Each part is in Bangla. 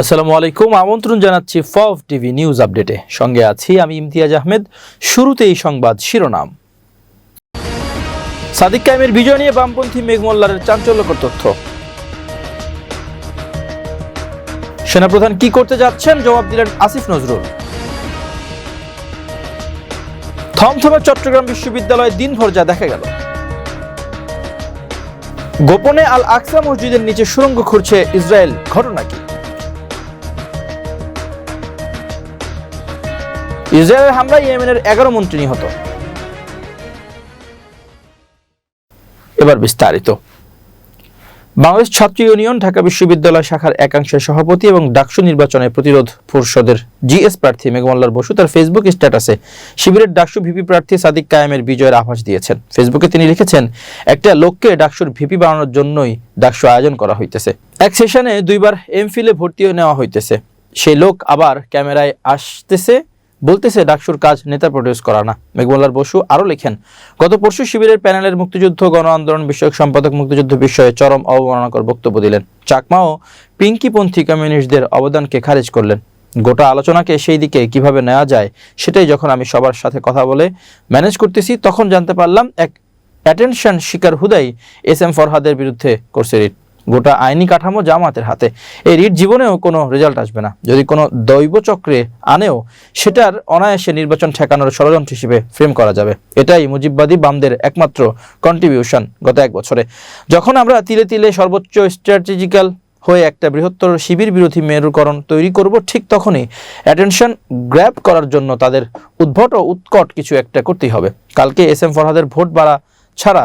আসসালামু আলাইকুম। আমন্ত্রণ জানাচ্ছি ফভ টিভি নিউজ আপডেটে। সঙ্গে আছি আমি ইমতিয়াজ আহমেদ। শুরুতেই সংবাদ শিরোনাম। সাদিক কায়েমের বিজয় নিয়ে বামপন্থী মেঘমোল্লারের চাঞ্চল্যকর তথ্য। সেনাপ্রধান কি করতে যাচ্ছেন? জবাব দিলেন আসিফ নজরুল। থমথমে চট্টগ্রাম বিশ্ববিদ্যালয়ে দিনভর যা দেখা গেল। গোপনে আল আকসা মসজিদের নিচে সুড়ঙ্গ খুঁড়ছে ইসরায়েল। ঘটনা কি? ইসরায়েলের হামলায় ইয়েমেনের এগারো মন্ত্রী নিহত। এবার বিস্তারিত। বাংলাদেশ ছাত্র ইউনিয়ন, ঢাকা বিশ্ববিদ্যালয় শাখার একাংশের সভাপতি এবং ডাকসু নির্বাচনে প্রতিরোধ পরিষদের জিএস প্রার্থী মেঘমল্লার বসু তার ফেসবুক স্ট্যাটাসে শিবিরের ডাকসু ভিপি প্রার্থী সাদিক কায়েমের বিজয়ের আভাস দিয়েছেন। ফেসবুকে তিনি লিখেছেন, একটা লোককে ডাকসুর ভিপি বানানোর জন্যই ডাকসু আয়োজন করা হইতেছে। এক সেশনে দুইবার এমফিলে ভর্তিও নেওয়া হইতেছে। সেই লোক আবার ক্যামেরায় আসতেছে বলতেছে ডাকসুর কাজ নেতা প্রডিউস করা না। মেঘমল্লার বসু আরও লেখেন, গত পরশু শিবিরের প্যানেলের মুক্তিযুদ্ধ গণ আন্দোলন বিষয়ক সম্পাদক মুক্তিযুদ্ধ বিষয়ে চরম অবমাননাকর বক্তব্য দিলেন। চাকমা ও পিঙ্কিপন্থী কমিউনিস্টদের অবদানকে খারিজ করলেন। গোটা আলোচনাকে সেই দিকে কীভাবে নেওয়া যায়, সেটাই যখন আমি সবার সাথে কথা বলে ম্যানেজ করতেছি, তখন জানতে পারলাম এক অ্যাটেনশন শিকার হুদাই এস এম ফরহাদের বিরুদ্ধে করছে রিট। গোটা আইনি কাঠামো জামাতের হাতে। এই রিট জীবনেও কোনো রেজাল্ট আসবে না। যদি কোনো দৈবচক্রে আনেও, সেটার অনায়াসে নির্বাচন ঠেকানোর ষড়যন্ত্র হিসেবে ফ্রেম করা যাবে। এটাই মুজিববাদী বামদের একমাত্র কন্ট্রিবিউশন গত এক বছরে। যখন আমরা তিলে তিলে সর্বোচ্চ স্ট্র্যাটেজিক্যাল হয়ে একটা বৃহত্তর শিবির বিরোধী মেরুকরণ তৈরি করব, ঠিক তখনই অ্যাটেনশন গ্র্যাব করার জন্য তাদের উদ্ভট ও উৎকট কিছু একটা করতেই হবে। কালকে এস এম ফরহাদের ভোট বাড়া ছাড়া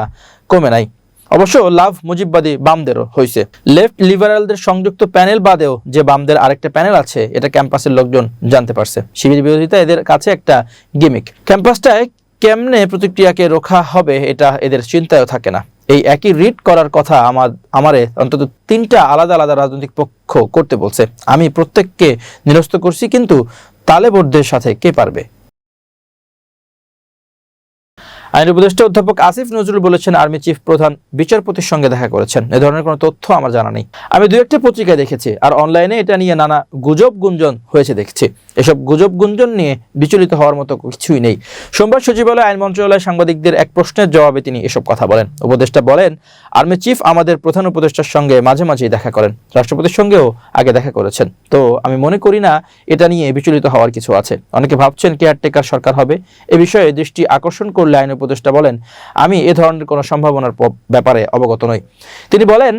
কমে নাই। অবশ্য লাভ মুজিববাদী বামদেরও হয়েছে লেফট লিবারালদের সংযুক্ত প্যানেল বাদেও যে বামদের আরেকটা প্যানেল আছে, এটা ক্যাম্পাসের লোকজন জানতে পারছে। শিবির বিরোধিতা এদের কাছে একটা গিমিক। ক্যাম্পাসটায় কেমনে প্রতিক্রিয়াকে রোখা হবে, এটা এদের চিন্তায়ও থাকে না। এই একই রিড করার কথা আমার, আমারে অন্তত তিনটা আলাদা আলাদা রাজনৈতিক পক্ষ করতে বলছে। আমি প্রত্যেককে নিরস্ত করছি, কিন্তু তালেবরদের সাথে কে পারবে? আইন উপদেষ্টা অধ্যাপক আসিফ নজরুল বলেছেন, আর্মি চিফ প্রধান বিচারপতির সঙ্গে দেখা করেছেন। এ ধরনের কোনো তথ্য আমার জানা নেই। আমি দু একটা পত্রিকায় দেখেছি, আর অনলাইনে এটা নিয়ে নানা গুজব গুঞ্জন হয়েছে দেখছি। এসব গুজব গুঞ্জন নিয়ে বিচলিত হওয়ার মতো কিছুই নেই। সোমবার সচিবালয় আইন মন্ত্রণালয় সাংবাদিকদের এক প্রশ্নের জবাবে তিনি এসব কথা বলেন। উপদেষ্টা বলেন, আর্মি চিফ আমাদের প্রধান উপদেষ্টার সঙ্গে মাঝে মাঝেই দেখা করেন। রাষ্ট্রপতির সঙ্গেও আগে দেখা করেছেন। তো আমি মনে করি না, এটা নিয়ে বিচলিত হওয়ার কিছু আছে। অনেকে ভাবছেন কেয়ারটেকার সরকার হবে। এ বিষয়ে দৃষ্টি আকর্ষণ করলে আইন উপদেষ্টা বলেন, আমি এ ধরনের কোনো সম্ভাবনার ব্যাপারে অবগত নই। তিনি বলেন,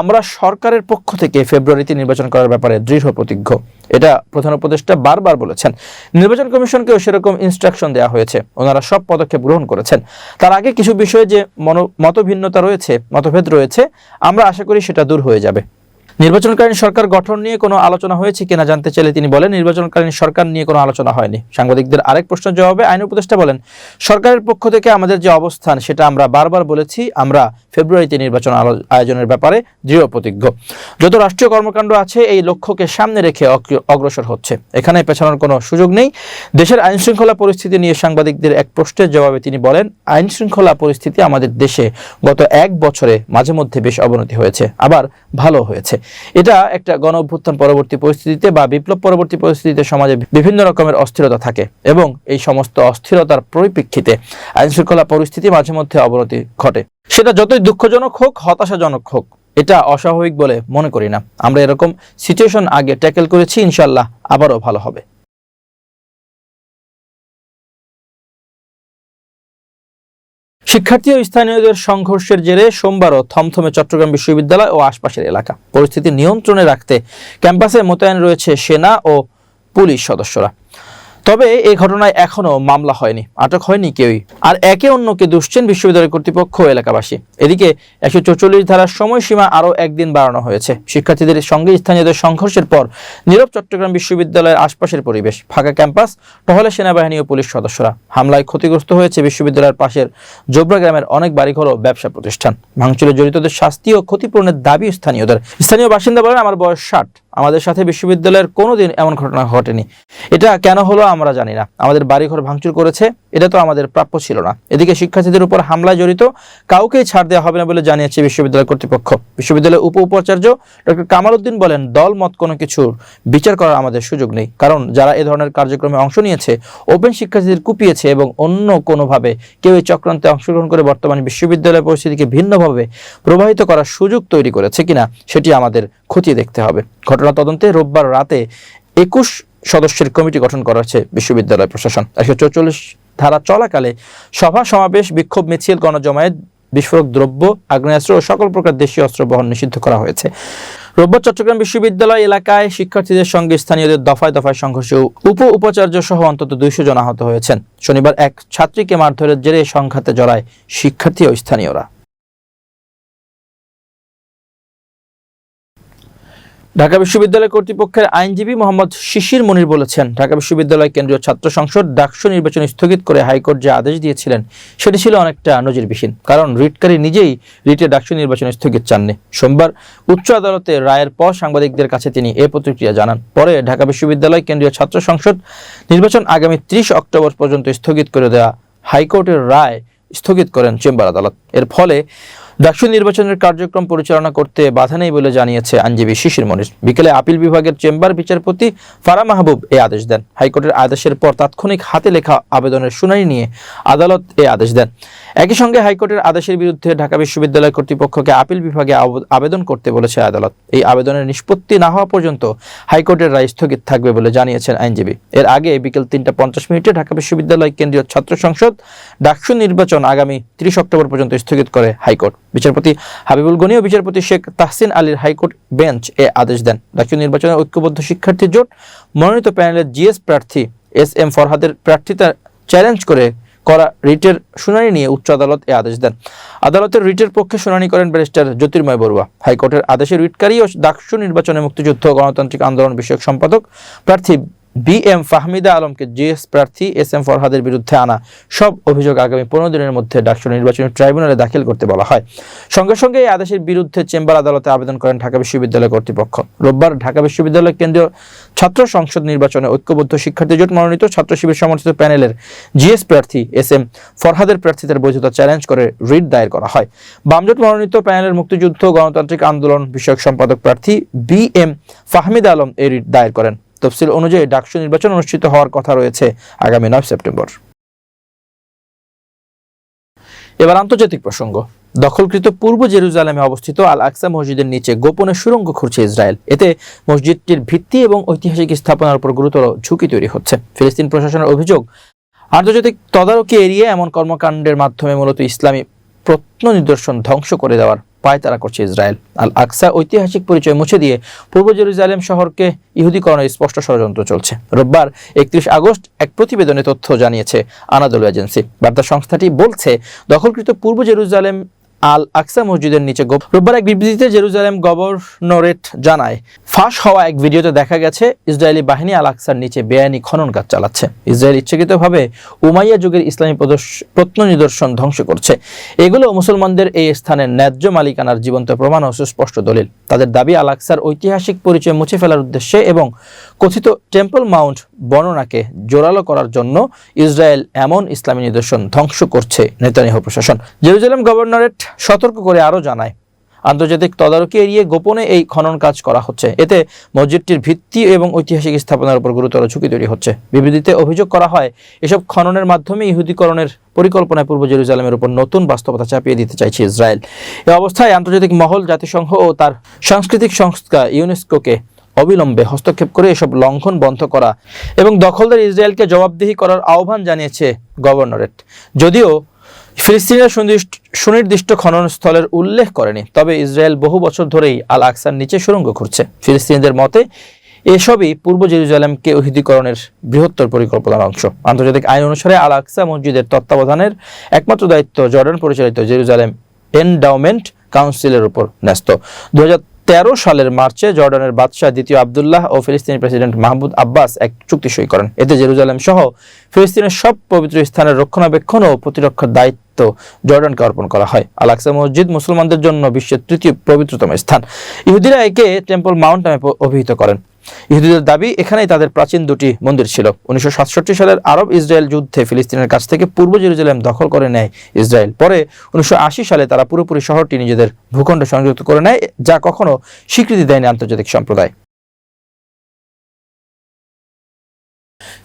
আমরা সরকারের পক্ষ থেকে ফেব্রুয়ারিতে নির্বাচন করার ব্যাপারে দৃঢ় প্রতিজ্ঞ। এটা প্রধান উপদেষ্টা বারবার বলেছেন। নির্বাচন কমিশনকেও সেরকম ইনস্ট্রাকশন দেওয়া হয়েছে। ওনারা সব পদক্ষেপ গ্রহণ করেছেন। তার আগে কিছু বিষয়ে যে মতভিন্নতা রয়েছে, মতভেদ রয়েছে, আমরা আশা করি সেটা দূর হয়ে যাবে। নির্বাচনকালীন সরকার গঠন নিয়ে কোনো আলোচনা হয়েছে কিনা জানতে চাইলে তিনি বলেন, নির্বাচনকালীন সরকার নিয়ে কোনো আলোচনা হয়নি। সাংবাদিকদের আরেক প্রশ্নের জবাবে আইন উপদেষ্টা বলেন, সরকারের পক্ষ থেকে আমাদের যে অবস্থান, সেটা আমরা বারবার বলেছি, আমরা ফেব্রুয়ারিতে নির্বাচন আয়োজনের ব্যাপারে দৃঢ় প্রতিজ্ঞ। যত রাষ্ট্রীয় কর্মকাণ্ড আছে, এই লক্ষ্যকে সামনে রেখে অগ্রসর হচ্ছে। এখানে পেছানোর কোনো সুযোগ নেই। দেশের আইন শৃঙ্খলা পরিস্থিতি নিয়ে সাংবাদিকদের এক প্রশ্নের জবাবে তিনি বলেন আইন শৃঙ্খলা পরিস্থিতি আমাদের দেশে গত এক বছরে মাঝে মধ্যে বেশ অবনতি হয়েছে, আবার ভালো হয়েছে। এটা একটা গণ অভ্যুত্থান পরবর্তী পরিস্থিতিতে বা বিপ্লব পরবর্তী পরিস্থিতিতে সমাজে বিভিন্ন রকমের অস্থিরতা থাকে এবং এই সমস্ত অস্থিরতার পরিপ্রেক্ষিতে আইন শৃঙ্খলা পরিস্থিতি মাঝে মধ্যে অবনতি ঘটে। সেটা যতই দুঃখজনক হোক, হতাশাজনক হোক, এটা অস্বাভাবিক বলে মনে করি না। আমরা এরকম সিচুয়েশন আগে ট্যাকেল করেছি ইনশাল্লাহ আবারও ভালো হবে। শিক্ষার্থী ও স্থানীয়দের সংঘর্ষের জেরে সোমবারও থমথমে চট্টগ্রাম বিশ্ববিদ্যালয় ও আশপাশের এলাকা। পরিস্থিতি নিয়ন্ত্রণে রাখতে ক্যাম্পাসে মোতায়েন রয়েছে সেনা ও পুলিশ সদস্যরা। তবে এই ঘটনায় এখনও মামলা হয়নি, আটক হয়নি কেউই। আর একে অন্যকে দুষছেন বিশ্ববিদ্যালয় কর্তৃপক্ষ এলাকাবাসী। এদিকে একশো চৌচল্লিশ ধারার সময়সীমা আরও একদিন বাড়ানো হয়েছে। শিক্ষার্থীদের সঙ্গে স্থানীয়দের সংঘর্ষের পর নীরব চট্টগ্রাম বিশ্ববিদ্যালয়ের আশপাশের পরিবেশ, ফাঁকা ক্যাম্পাস, টহলে সেনাবাহিনী ও পুলিশ সদস্যরা। হামলায় ক্ষতিগ্রস্ত হয়েছে বিশ্ববিদ্যালয়ের পাশের জোবরা গ্রামের অনেক বাড়িঘর ও ব্যবসা প্রতিষ্ঠান। ভাঙচুরে জড়িতদের শাস্তি ও ক্ষতিপূরণের দাবি স্থানীয়দের। স্থানীয় বাসিন্দা বলেন, আমার বয়স ষাট। আমাদের সাথে বিশ্ববিদ্যালয়ের কোনো দিন এমন ঘটনা ঘটেনি। এটা কেন হলো আমরা জানি না। আমাদের বাড়িঘর ভাঙচুর করেছে, এটা তো আমাদের প্রাপ্য ছিল না। এদিকে শিক্ষার্থীদের উপর হামলায় জড়িত কাউকেই ছাড় দেওয়া হবে না বলে জানিয়েছে বিশ্ববিদ্যালয় কর্তৃপক্ষ। বিশ্ববিদ্যালয়ের উপ উপাচার্য ডক্টর কামাল উদ্দিন বলেন, দল, মত কোনো কিছুর বিচার করার আমাদের সুযোগ নেই। কারণ যারা এ ধরনের কার্যক্রমে অংশ নিয়েছে ওপেন শিক্ষার্থীদের কুপিয়েছে এবং অন্য কোনোভাবে কেউ এই চক্রান্তে অংশগ্রহণ করে বর্তমানে বিশ্ববিদ্যালয় পরিস্থিতিকে ভিন্নভাবে প্রবাহিত করার সুযোগ তৈরি করেছে কিনা, সেটি আমাদের খতিয়ে দেখতে হবে। ঘটনা তদন্তে রোববার রাতে একুশ সদস্যের কমিটি গঠন করা হয়েছে বিশ্ববিদ্যালয় প্রশাসন। একশো চৌচল্লিশ ধারা চলাকালে সভা, সমাবেশ, বিক্ষোভ, মিছিল, গণজমায়েত, বিস্ফোরক দ্রব্য, আগ্নেয়াস্ত্র ও সকল প্রকার দেশীয় অস্ত্র বহন নিষিদ্ধ করা হয়েছে। রোববার চট্টগ্রাম বিশ্ববিদ্যালয় এলাকায় শিক্ষার্থীদের সঙ্গে স্থানীয়দের দফায় দফায় সংঘর্ষে উপ উপাচার্য সহ অন্তত দুইশো জন আহত হয়েছেন। শনিবার এক ছাত্রীকে মারধরের জেরে সংঘাতে জড়ায় শিক্ষার্থী ও স্থানীয়রা। ঢাকা বিশ্ববিদ্যালয় কর্তৃপক্ষের আইনজীবী মোহাম্মদ শিশির মনির বলেছেন, ঢাকা বিশ্ববিদ্যালয় কেন্দ্রীয় ছাত্র সংসদ ডাকসু নির্বাচন স্থগিত করে হাইকোর্ট যে আদেশ দিয়েছিলেন, সেটি ছিল অনেকটা নজিরবিহীন, কারণ রিটকারী নিজেই রিটে ডাকসু নির্বাচন স্থগিত চাননি। সোমবার উচ্চ আদালতে রায়ের পর সাংবাদিকদের কাছে তিনি এ প্রতিক্রিয়া জানান। পরে ঢাকা বিশ্ববিদ্যালয় কেন্দ্রীয় ছাত্র সংসদ নির্বাচন আগামী ত্রিশ অক্টোবর পর্যন্ত স্থগিত করে দেওয়া হাইকোর্টের রায় স্থগিত করেন চেম্বার আদালত। এর ফলে ডাকসু নির্বাচনের কার্যক্রম পরিচালনা করতে বাধা নেই বলে জানিয়েছে আইনজীবী শিশির মনির। বিকেলে আপিল বিভাগের চেম্বার বিচারপতি ফারা মাহবুব এ আদেশ দেন। হাইকোর্টের আদেশের পর তাৎক্ষণিক হাতে লেখা আবেদনের শুনানি নিয়ে আদালত এ আদেশ দেন। একই সঙ্গে হাইকোর্টের আদেশের বিরুদ্ধে ঢাকা বিশ্ববিদ্যালয় কর্তৃপক্ষকে আপিল বিভাগে আবেদন করতে বলেছে আদালত। এই আবেদনের নিষ্পত্তি না হওয়া পর্যন্ত হাইকোর্টের রায় স্থগিত থাকবে বলে জানিয়েছেন আইনজীবী। এর আগে বিকেল তিনটা পঞ্চাশ মিনিটে ঢাকা বিশ্ববিদ্যালয় কেন্দ্রীয় ছাত্র সংসদ ডাকসু নির্বাচন আগামী ত্রিশ অক্টোবর পর্যন্ত স্থগিত করে হাইকোর্ট। বিচারপতি হাবিবুল গনি ও বিচারপতি শেখ তাহসিন আলীর হাইকোর্ট বেঞ্চ এ আদেশ দেন। ডাকসু নির্বাচনে ঐক্যবদ্ধ শিক্ষার্থী জোট মনোনীত প্যানেলের জিএস প্রার্থী এস এম ফরহাদের প্রার্থিতা চ্যালেঞ্জ করে করা রিটের শুনানি নিয়ে উচ্চ আদালত এ আদেশ দেন। আদালতের রিটের পক্ষে শুনানি করেন ব্যারিস্টার জ্যোতির্ময় বড়ুয়া। হাইকোর্টের আদেশে রিটকারী ও ডাকসু নির্বাচনে মুক্তিযুদ্ধ গণতান্ত্রিক আন্দোলন বিষয়ক সম্পাদক প্রার্থী বি এম ফাহমিদা আলমকে জিএস প্রার্থী এস এম ফরহাদের বিরুদ্ধে আনা সব অভিযোগ আগামী পনেরো দিনের মধ্যে ডাকসু নির্বাচনী ট্রাইব্যুনালে দাখিল করতে বলা হয়। সঙ্গে সঙ্গে এই আদেশের বিরুদ্ধে চেম্বার আদালতে আবেদন করেন ঢাকা বিশ্ববিদ্যালয় কর্তৃপক্ষ। রোববার ঢাকা বিশ্ববিদ্যালয় কেন্দ্রীয় ছাত্র সংসদ নির্বাচনে ঐক্যবদ্ধ শিক্ষার্থী জোট মনোনীত ছাত্র শিবির সমর্থিত প্যানেলের জিএস প্রার্থী এস এম ফরহাদের প্রার্থীদের বৈধতা চ্যালেঞ্জ করে রিট দায়ের করা হয়। বামজোট মনোনীত প্যানেলের মুক্তিযুদ্ধ, গণতান্ত্রিক আন্দোলন বিষয়ক সম্পাদক প্রার্থী বি এম ফাহমিদ আলম এই রিট দায়ের করেন। তফসিল অনুযায়ী ডাকসু নির্বাচন অনুষ্ঠিত হওয়ার কথা রয়েছে আগামী নয় সেপ্টেম্বর। এবার আন্তর্জাতিক প্রসঙ্গ। দখলকৃত পূর্ব জেরুজালেমে অবস্থিত আল আকসা মসজিদের নিচে গোপনে সুড়ঙ্গ খুঁড়ছে ইসরায়েল। এতে মসজিদটির ভিত্তি এবং ঐতিহাসিক স্থাপনার উপর গুরুতর ঝুঁকি তৈরি হচ্ছে। ফিলিস্তিন প্রশাসনের অভিযোগ, আন্তর্জাতিক তদারকি এড়িয়ে এমন কর্মকাণ্ডের মাধ্যমে মূলত ইসলামী প্রত্ন নিদর্শন ধ্বংস করে দেওয়ার পায়তারা করছে ইসরায়েল। আল আকসা ঐতিহাসিক পরিচয় মুছে দিয়ে পূর্ব জেরুজালেম শহরকে ইহুদিকরণের স্পষ্ট ষড়যন্ত্র চলছে। রোববার একত্রিশ আগস্ট এক প্রতিবেদনে তথ্য জানিয়েছে আনাদলু এজেন্সি। বার্তা সংস্থাটি বলছে, দখলকৃত পূর্ব জেরুজালেম আল আকসা মসজিদের নিচে গোপ- রোববার এক বিবৃতিতে জেরুজালেম গভর্নরেট জানায়, ফাঁস হওয়া এক ভিডিওতে দেখা গেছে, ইসরায়েলি বাহিনী আল আকসার নিচে বেআইনি খনন কাজ চালাচ্ছে। ইসরায়েল ইচ্ছাকৃতভাবে উমাইয়া যুগের ইসলামী প্রত্ন নিদর্শন ধ্বংস করছে। এগুলো মুসলমানদের এই স্থানের ন্যায্য মালিকানার জীবন্ত প্রমাণ ও সুস্পষ্ট দলিল। তাদের দাবি আল আকসার ঐতিহাসিক পরিচয় মুছে ফেলার উদ্দেশ্যে এবং কথিত টেম্পল মাউন্ট বর্ণনাকে জোরালো করার জন্য ইসরায়েল এমন ইসলামী নিদর্শন ধ্বংস করছে, নেতানিয়াহু প্রশাসন। জেরুজালেম গভর্নরেট সতর্ক করে আরও জানায়। আন্তর্জাতিক তদারকি এড়িয়ে গোপনে এই খনন কাজ করা হচ্ছে। এতে মসজিদটির ভিত্তি এবং ঐতিহাসিক স্থাপনার উপর গুরুতর ঝুঁকি তৈরি হচ্ছে। বিবৃতিতে অভিযোগ করা হয়, এসব খননের মাধ্যমে ইহুদিকরণের পরিকল্পনায় পূর্ব জেরুজালেমের উপর নতুন বাস্তবতা চাপিয়ে দিতে চাইছে ইসরায়েল। এ অবস্থায় আন্তর্জাতিক মহল, জাতিসংঘ ও তার সাংস্কৃতিক সংস্থা ইউনেস্কোকে অবিলম্বে হস্তক্ষেপ করে এসব লঙ্ঘন বন্ধ করা এবং দখলদার ইসরায়েলকে জবাবদিহি করার আহ্বান জানিয়েছে গভর্নরেট। যদিও ফিলিস্তিনের সুনির্দিষ্ট- খননস্থলের উল্লেখ করেনি, তবে ইসরায়েল বহু বছর ধরেই আল আকসার নিচে সুরঙ্গ খুঁড়ছে। ফিলিস্তিনিদের মতে, এসবই পূর্ব জেরুজালেমকে অহিদীকরণের বৃহত্তর পরিকল্পনার অংশ। আন্তর্জাতিক আইন অনুসারে আল আকসা মসজিদের তত্ত্বাবধানের একমাত্র দায়িত্ব জর্ডান পরিচালিত জেরুজালেম এন্ডাউমেন্ট কাউন্সিলের উপর ন্যস্ত। দু তেরো সালের মার্চে জর্ডানের বাদশাহ দ্বিতীয় আবদুল্লাহ ও ফিলিস্তিনি প্রেসিডেন্ট মাহমুদ আব্বাস এক চুক্তি সই করেন। এতে জেরুজালেম সহ ফিলিস্তিনের সব পবিত্র স্থানের রক্ষণাবেক্ষণ ও প্রতিরক্ষার দায়িত্ব জর্ডানকে অর্পণ করা হয়। আলাক্সা মসজিদ মুসলমানদের জন্য বিশ্বের তৃতীয় পবিত্রতম স্থান। ইহুদিরা একে টেম্পল মাউন্ট নামে অভিহিত করেন। ইহুদিদের দাবি, এখানেই তাদের প্রাচীন দুটি মন্দির ছিল। উনিশশো সাতষট্টি সালের আরব ইসরায়েল যুদ্ধে ফিলিস্তিনের কাছ থেকে পূর্ব জেরুজালেম দখল করে নেয় ইসরায়েল। পরে উনিশশো আশি সালে তারা পুরোপুরি শহরটি নিজেদের ভূখণ্ড সংযুক্ত করে নেয়, যা কখনো স্বীকৃতি দেয়নি আন্তর্জাতিক সম্প্রদায়।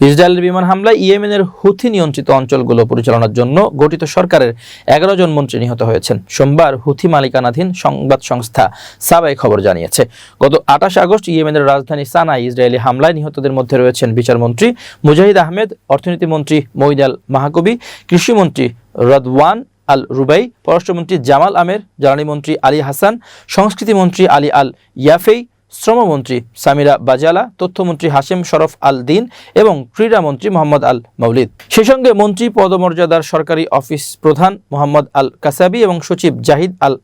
ইসরায়েলের বিমান হামলায় ইয়েমেনের হুথি নিয়ন্ত্রিত অঞ্চলগুলো পরিচালনার জন্য গঠিত সরকারের এগারো জন মন্ত্রী নিহত হয়েছেন। সোমবার হুথি মালিকানাধীন সংবাদ সংস্থা সাবাই খবর জানিয়েছে। গত আঠাশ আগস্ট ইয়েমেনের রাজধানী সানায় ইসরায়েলি হামলায় নিহতদের মধ্যে রয়েছেন বিচারমন্ত্রী মুজাহিদ আহমেদ অর্থনীতি মন্ত্রী মঈদ আল মাহাকবি, কৃষিমন্ত্রী রদওয়ান আল রুবাই পররাষ্ট্রমন্ত্রী জামাল আমের, জ্বালানি মন্ত্রী আলী হাসান, সংস্কৃতি মন্ত্রী আলী আল ইয়াফেই শ্রমমন্ত্রী সামিরা বাজালা, তথ্যমন্ত্রী হাশেম শরফ আল দিন এবং ক্রীড়ামন্ত্রী মোহাম্মদ আল মৌলিদ সেই সঙ্গে মন্ত্রী পদমর্যাদার সরকারি অফিস প্রধান মোহাম্মদ আল কাসাবি এবং সচিব জাহিদ আল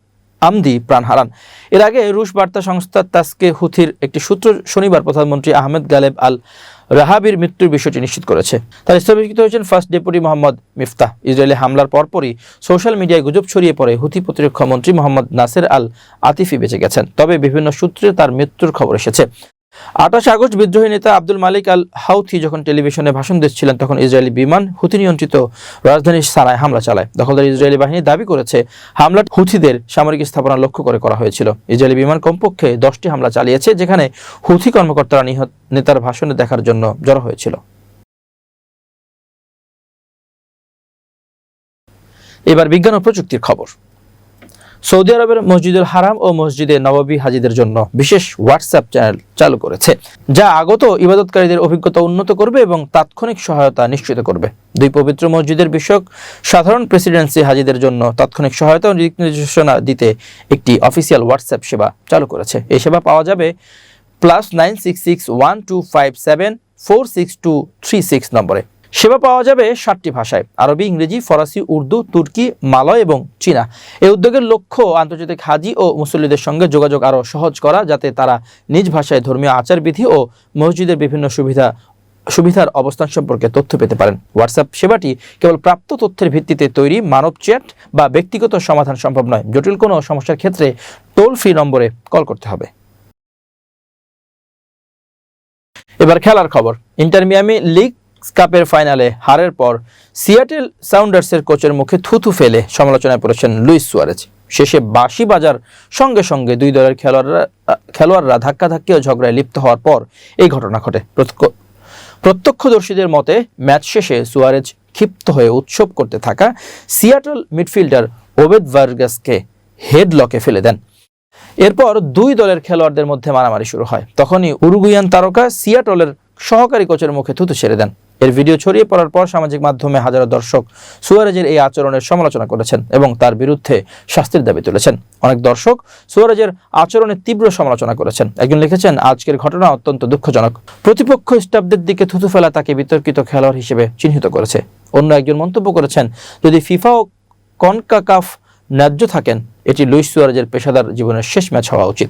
আমদি প্রাণ হারান। এর আগে রুশ বার্তা সংস্থা তাস্কে হুথির একটি সূত্র শনিবার প্রধানমন্ত্রী আহমেদ গালেব আল রাহাবির মৃত্যুর বিষয়টি নিশ্চিত করেছে। তার স্থগিত হয়েছেন ফার্স্ট ডেপুটি মোহাম্মদ মিফতা ইসরায়েলে হামলার পরপরই সোশ্যাল মিডিয়ায় গুজব ছড়িয়ে পড়ে হুথি প্রতিরক্ষা মন্ত্রী মোহাম্মদ নাসের আল আতিফি বেঁচে গেছেন। তবে বিভিন্ন সূত্রে তার মৃত্যুর খবর এসেছে। আঠাশ আগস্ট বিদ্রোহী নেতা আব্দুল মালিক আল হাউথি যখন টেলিভিশনে ভাষণ দিচ্ছিলেন, তখন ইসরায়েলি বিমান হুথি নিয়ন্ত্রিত রাজধানী সানায় হামলা চালায়। দখলদার ইসরায়েলি বাহিনী দাবি করেছে হামলা হুথিদের সামরিক স্থাপনা লক্ষ্য করে করা হয়েছিল। ইসরায়েলি বিমান কমপক্ষে দশটি হামলা চালিয়েছে, যেখানে হুথি কর্মকর্তারা নিহত নেতার ভাষণে দেখার জন্য জড়ো হয়েছিল। এবার বিজ্ঞান ও প্রযুক্তির খবর। সৌদি আরবের মসজিদুল হারাম ও মসজিদে নবাবী হাজিদের জন্য বিশেষ হোয়াটসঅ্যাপ চ্যানেল চালু করেছে, যা আগত ইবাদতকারীদের অভিজ্ঞতা উন্নত করবে এবং তাৎক্ষণিক সহায়তা নিশ্চিত করবে। দুই পবিত্র মসজিদের বিষয়ক সাধারণ প্রেসিডেন্সি হাজিদের জন্য তাৎক্ষণিক সহায়তা ও দিক নির্দেশনা দিতে একটি অফিসিয়াল হোয়াটসঅ্যাপ সেবা চালু করেছে। এই সেবা পাওয়া যাবে plus nine six six one two five seven four six two three six নম্বরে। সেবা পাওয়া যাবে ষাটটি ভাষায়, আরবি, ইংরেজি, ফরাসি, উর্দু, তুর্কি, মালয় এবং চীনা। এই উদ্যোগের লক্ষ্য আন্তর্জাতিক হাজি ও মুসল্লিদের সঙ্গে যোগাযোগ আরও সহজ করা, যাতে তারা নিজ ভাষায় ধর্মীয় আচারবিধি ও মসজিদের বিভিন্ন সুবিধা, সুবিধার অবস্থান সম্পর্কে তথ্য পেতে পারেন। হোয়াটসঅ্যাপ সেবাটি কেবল প্রাপ্ত তথ্যের ভিত্তিতে তৈরি, মানব চ্যাট বা ব্যক্তিগত সমাধান সম্ভব নয়। জটিল কোনো সমস্যার ক্ষেত্রে টোল ফ্রি নম্বরে কল করতে হবে। এবার খেলার খবর। ইন্টার মিয়ামি লিগ কাপের ফাইনালে হারের পর সিয়াটেল সাউন্ডার্সের কোচের মুখে থুথু ফেলে সমালোচনায় পড়েছেন লুইস সুয়ারেজ। শেষে বাঁশি বাজার সঙ্গে সঙ্গে দুই দলের খেলোয়াড়রা খেলোয়াড়রা ধাক্কাধাক্কি ও ঝগড়ায় লিপ্ত হওয়ার পর এই ঘটনা ঘটে। প্রত্যক্ষদর্শীদের মতে ম্যাচ শেষে সুয়ারেজ ক্ষিপ্ত হয়ে উৎসব করতে থাকা সিয়াটল মিডফিল্ডার ওবেদ ভার্গাসকে হেডলকে ফেলে দেন। এরপর দুই দলের খেলোয়াড়দের মধ্যে মারামারি শুরু হয়। তখনই উরুগুয়ান তারকা সিয়াটলের সহকারী কোচের মুখে থুতু ছেড়ে দেন। এর ভিডিও ছড়িয়ে পড়ার পর সামাজিক মাধ্যমে হাজারো দর্শক সুয়ারেজের এই আচরণের সমালোচনা করেছেন এবং তার বিরুদ্ধে শাস্তির দাবি তুলেছেন। অনেক দর্শক সুয়ারেজের আচরণের তীব্র সমালোচনা করেছেন। একজন লিখেছেন, আজকের ঘটনা অত্যন্ত দুঃখজনক। প্রতিপক্ষ স্টাফদের দিকে থুতু ফেলা তাকে বিতর্কিত খেলোয়াড় হিসেবে চিহ্নিত করেছে। অন্য একজন মন্তব্য করেছেন, যদি ফিফা ও কনকাকাফ ন্যায্য থাকেন, এটি লুইস সুয়ারেজের পেশাদার জীবনের শেষ ম্যাচ হওয়া উচিত।